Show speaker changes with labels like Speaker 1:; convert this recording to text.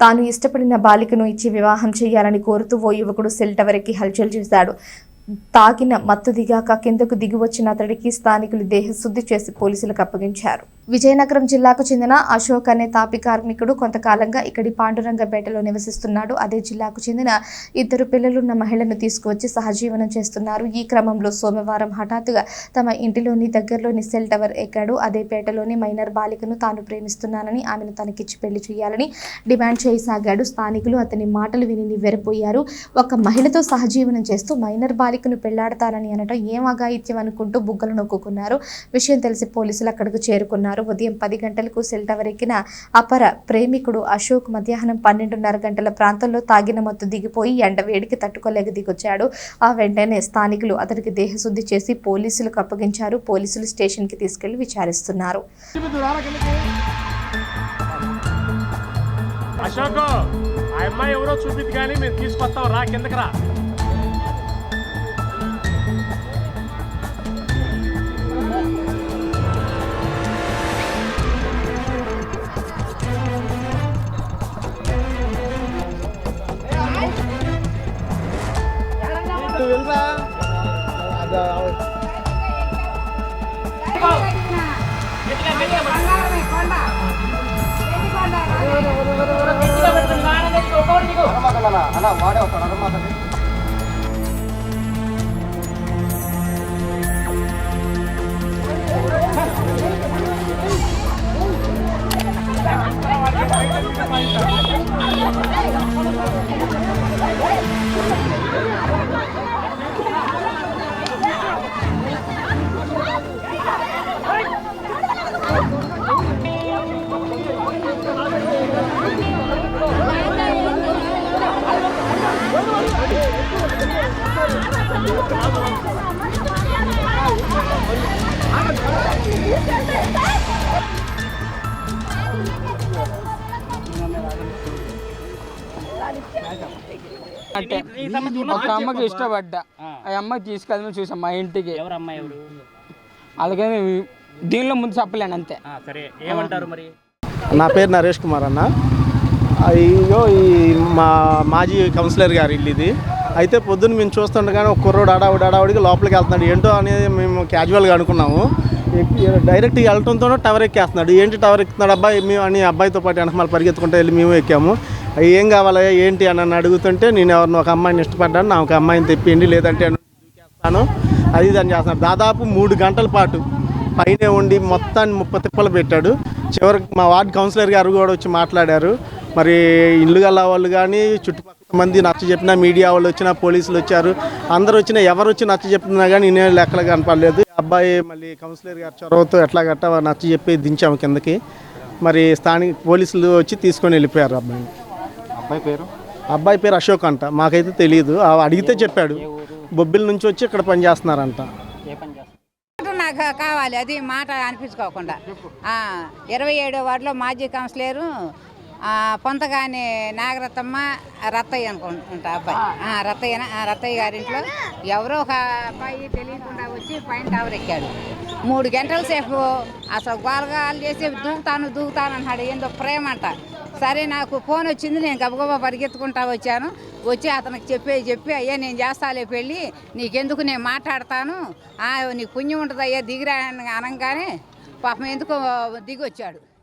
Speaker 1: తాను ఇష్టపడిన బాలికను ఇచ్చి వివాహం చేయాలని కోరుతూ ఓ యువకుడు సెల్ టవర్కి హల్చల్ చేశాడు. తాగిన మత్తు దిగాక కిందకు దిగి వచ్చిన అతడికి స్థానికులు దేహశుద్ధి చేసి పోలీసులకు అప్పగించారు. విజయనగరం జిల్లాకు చెందిన అశోక్ అనే తాపి కార్మికుడు కొంతకాలంగా ఇక్కడి పాండురంగపేటలో నివసిస్తున్నాడు. అదే జిల్లాకు చెందిన ఇద్దరు పిల్లలున్న మహిళను తీసుకువచ్చి సహజీవనం చేస్తున్నారు. ఈ క్రమంలో సోమవారం హఠాత్తుగా తమ ఇంటిలోని
Speaker 2: దగ్గరలోని
Speaker 1: సెల్ టవర్ ఎక్కాడు. అదే పేటలోని మైనర్ బాలికను తాను ప్రేమిస్తున్నానని ఆమెను
Speaker 2: తనకిచ్చి
Speaker 1: పెళ్ళి చేయాలని
Speaker 2: డిమాండ్
Speaker 1: చేయసాగాడు. స్థానికులు అతని మాటలు
Speaker 2: విని
Speaker 1: నివ్వెరపోయారు. ఒక మహిళతో సహజీవనం
Speaker 2: చేస్తూ మైనర్
Speaker 1: బాలికను
Speaker 2: పెళ్ళాడతానని
Speaker 1: అనటం ఏం
Speaker 2: అఘాయిత్యం అనుకుంటూ
Speaker 1: బుగ్గలు
Speaker 2: నొక్కున్నారు విషయం
Speaker 1: తెలిసి పోలీసులు అక్కడికి చేరుకున్నారు. ఉదయం పది గంటలకు
Speaker 2: సెల్ టవర్
Speaker 1: ఎక్కిన అపర
Speaker 2: ప్రేమికుడు
Speaker 1: అశోక్ మధ్యాహ్నం పన్నెండున్నర గంటల ప్రాంతంలో తాగిన మత్తు దిగిపోయి ఎండ వేడికి తట్టుకోలేక దిగొచ్చాడు. ఆ వెంటనే స్థానికులు అతనికి దేహశుద్ధి చేసి పోలీసులకు అప్పగించారు. పోలీసులు స్టేషన్కి తీసుకెళ్ళి విచారిస్తున్నారు.
Speaker 3: అశోక్ ఆ అమ్మాయి ఎవరో చూపిద్ది కానీ మేము తీసుకొస్తాం. రా కిందకి రా.
Speaker 4: bantuin
Speaker 5: lah kalau ada laut
Speaker 4: ini ke mana? Anak, mana? Anak, mana? Anak, mana? Anak, mana?
Speaker 6: Anak, mana? Anak, mana? Anak. Anak, mana? Anak, mana?
Speaker 7: అంటే ఒక అమ్మకి ఇష్టపడ్డా. ఆ. అమ్మాయి తీసుకెళ్ళమని చూసాం మా ఇంటికి.
Speaker 6: ఎవరు అమ్మాయి ఎవరు?
Speaker 7: అలాగే దీనిలో ముందు చెప్పలేను అంతే.
Speaker 6: సరే. ఏమంటారు మరి?
Speaker 5: నా పేరు నరేష్ కుమార్ అన్న. అయ్యో ఈ మా మాజీ కౌన్సిలర్ గారు ఇల్లు ఇది. అయితే పొద్దున్న మేము చూస్తుండగానే ఒక కుర్రోడు అడావుడి అడావుడికి లోపలికి వెళ్తున్నాడు. ఏంటో అనేది మేము క్యాజువల్గా అనుకున్నాము. డైరెక్ట్ వెళ్ళటంతోనే టవర్ ఎక్కేస్తున్నాడు. ఏంటి టవర్ ఎక్కుతున్నాడు? అబ్బాయి మేము అని అబ్బాయితో పాటు వెనకమాల పరిగెత్తుకుంటే వెళ్ళి మేము ఎక్కాము. ఏం కావాలా? ఏంటి? అని నన్ను అడుగుతుంటే నేను ఎవరిని ఒక అమ్మాయిని ఇష్టపడ్డాను. నా ఒక అమ్మాయిని తెప్పియండి లేదంటే చేస్తాను అది ఇది అని చేస్తున్నాడు. దాదాపు మూడు గంటల పాటు పైనే ఉండి మొత్తాన్ని ముప్పై తిప్పలు పెట్టాడు. చివరికి మా వార్డ్ కౌన్సిలర్ గారు కూడా వచ్చి మాట్లాడారు. మరి ఇల్లు గల వాళ్ళు కానీ చుట్టుపక్కల మంది నచ్చ చెప్పినా మీడియా వాళ్ళు వచ్చినా పోలీసులు వచ్చారు. అందరూ వచ్చినా ఎవరు వచ్చి నచ్చ చెప్పినా కానీ నేను లెక్కలు కనపడలేదు. అబ్బాయి మళ్ళీ కౌన్సిలర్ గారు చొరవతో ఎట్లా గట్ట నచ్చ చెప్పి దించాము కిందకి. మరి స్థానిక పోలీసులు వచ్చి తీసుకొని వెళ్ళిపోయారు అబ్బాయిని.
Speaker 6: అబ్బాయి పేరు?
Speaker 5: అబ్బాయి పేరు అశోక్ అంట. మాకైతే తెలియదు ఆ
Speaker 6: అడిగితే చెప్పాడు.
Speaker 5: బొబ్బిల నుంచి వచ్చి ఇక్కడ పని చేస్తారు
Speaker 6: మాట
Speaker 4: నాకు కావాలి. అది మాట అనిపించుకోకుండా. ఆ, ఇరవై ఏడో వార్డులో మాజీ కౌన్సిలరు పొంతగాని నాగరత్నమ్మ రత్తయ్య అనుకుంటా అబ్బాయి. ఆ, రత్తయ్య రత్తయ్య గారింట్లో ఎవరో ఒక అబ్బాయి తెలియకుండా వచ్చి పైన టవర్ ఎక్కాడు. మూడు గంటల సేపు అసలు గోలగాలు చేసి దూకుతాను దూకుతాను అన్నాడు. ఏందో ప్రేమ అంట. సరే నాకు ఫోన్ వచ్చింది నేను గబగబా పరిగెత్తుకుంటా వచ్చాను. వచ్చి అతనికి చెప్పే చెప్పి అయ్యా నేను చేస్తాలే పెళ్ళి నీకెందుకు నేను మాట్లాడతాను? నీకు పుణ్యం ఉంటుంది అయ్యా దిగిరా అనగానే పాపం ఎందుకో దిగి వచ్చాడు